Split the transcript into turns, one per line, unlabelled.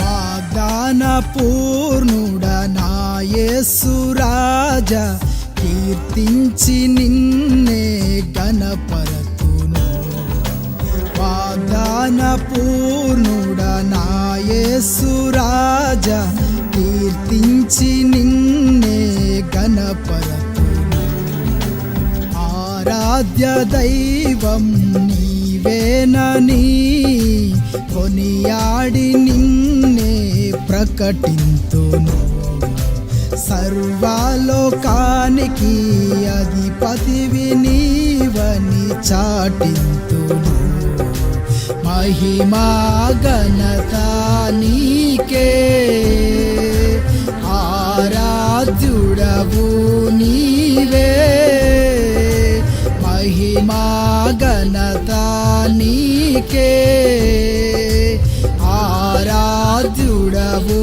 వాగ్దాన కీర్తించి నిన్నే గణపరతును వాదాన పూర్ణుడ కీర్తించి నిన్నే గణపరతును ఆరాధ్య దైవం నేనని కొనియాడి నిన్నే ప్రకటింతును. సర్వలోకానికి అధిపతివి నీవని చాటింతును. మహిమా ఘనత నీకే. ఆరాధ్యుడవు మహిమా ఘనత నీకే ఆరాధ్యుడవు.